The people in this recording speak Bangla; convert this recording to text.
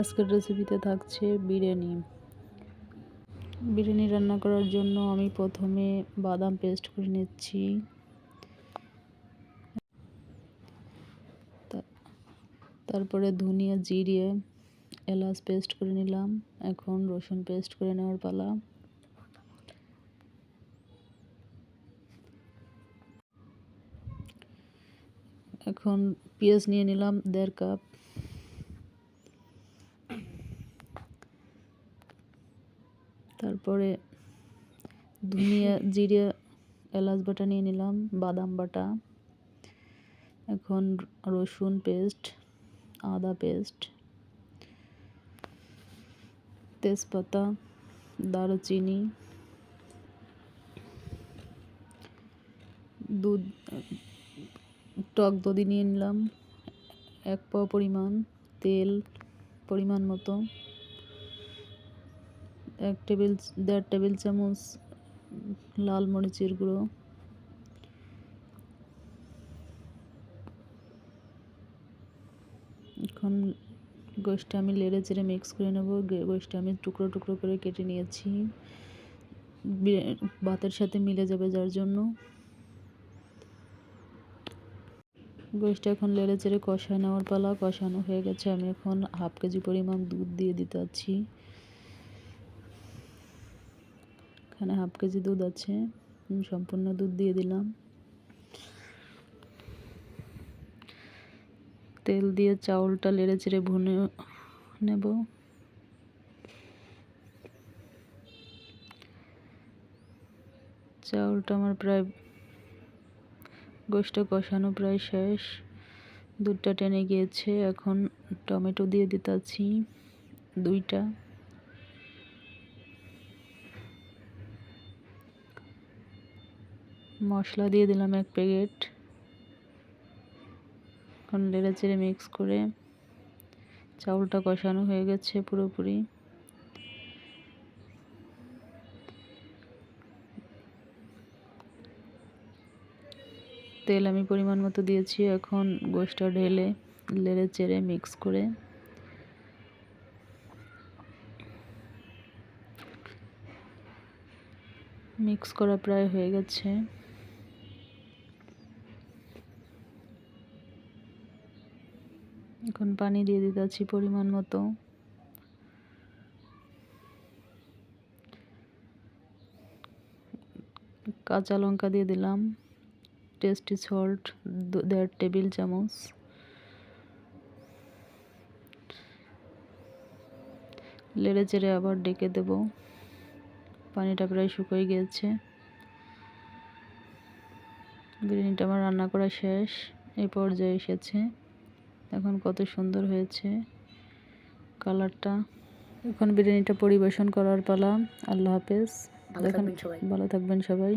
আজকের রেসিপিতে থাকছে বিরিয়ানি। বিরিয়ানি রান্না করার জন্য আমি প্রথমে বাদাম পেস্ট করে নিচ্ছি। তারপরে ধনিয়া জিরিয়ে এলাচ পেস্ট করে নিলাম। এখন রসুন পেস্ট করে নেওয়ার পালা। এখন পেঁয়াজ নিয়ে নিলাম দেড় কাপ। তারপরে ধনিয়া জিরে এলাচ বাটা নিয়ে নিলাম বাদাম বাটা এখন রসুন পেস্ট আদা পেস্ট তেজপাতা দারুচিনি দুধ টক দধি নিয়ে নিলাম এক পাও পরিমাণ তেল পরিমাণ মতো। এক টেবিল, দেড় টেবিল চামচ লাল মরিচের গুঁড়ো। এখন গোষ্ঠটা আমি লেড়ে চেড়ে মিক্স করে নেব। গোষ্ঠটা আমি টুকরো টুকরো করে কেটে নিয়েছি। ভাতের সাথে মিলে যাবে যার জন্য। গোষ্ঠটা এখন লেড়ে চেড়ে কষায় নেওয়ার পালা। কষানো হয়ে গেছে। আমি এখন হাফ কেজি পরিমাণ দুধ দিয়ে দিতে আছি এখানে হাফ কেজি দুধ আছে। সম্পূর্ণ দুধ দিয়ে দিলাম। তেল দিয়ে চাউলটা লেড়ে চেড়ে ভুনে নেব। চাউলটা আমার প্রায় গোষ্ঠ কষানো প্রায় শেষ। দুধটা টেনে গিয়েছে। এখন টমেটো দিয়ে দিতেছি দুইটা। মশলা দিয়ে দিলাম এক প্যাকেট। এখন লেড়ে চেড়ে মিক্স করে চাউলটা কষানো হয়ে গেছে পুরোপুরি। তেল আমি পরিমাণ মতো দিয়েছি এখন গোষ্ঠটা ঢেলে লেড়ে চেড়ে মিক্স করে। মিক্স করা প্রায় হয়ে গেছে। এখন পানি দিয়ে দিতেছি পরিমাণ মতো। কাঁচা লঙ্কা দিয়ে দিলাম টেস্টি সল্ট দেড় টেবিল চামচ। লেড়ে চেড়ে আবার ডেকে দেব। পানিটা প্রায় শুকিয়ে গিয়েছে। বিরিয়ানিটা আমার রান্না করা শেষ এই পর্যায়ে এসেছে। এখন কত সুন্দর হয়েছে কালারটা। এখন বিরিয়ানিটা পরিবেশন করার পালা। আল্লাহ হাফেজ। ভালো দেখেন ভালো থাকবেন সবাই।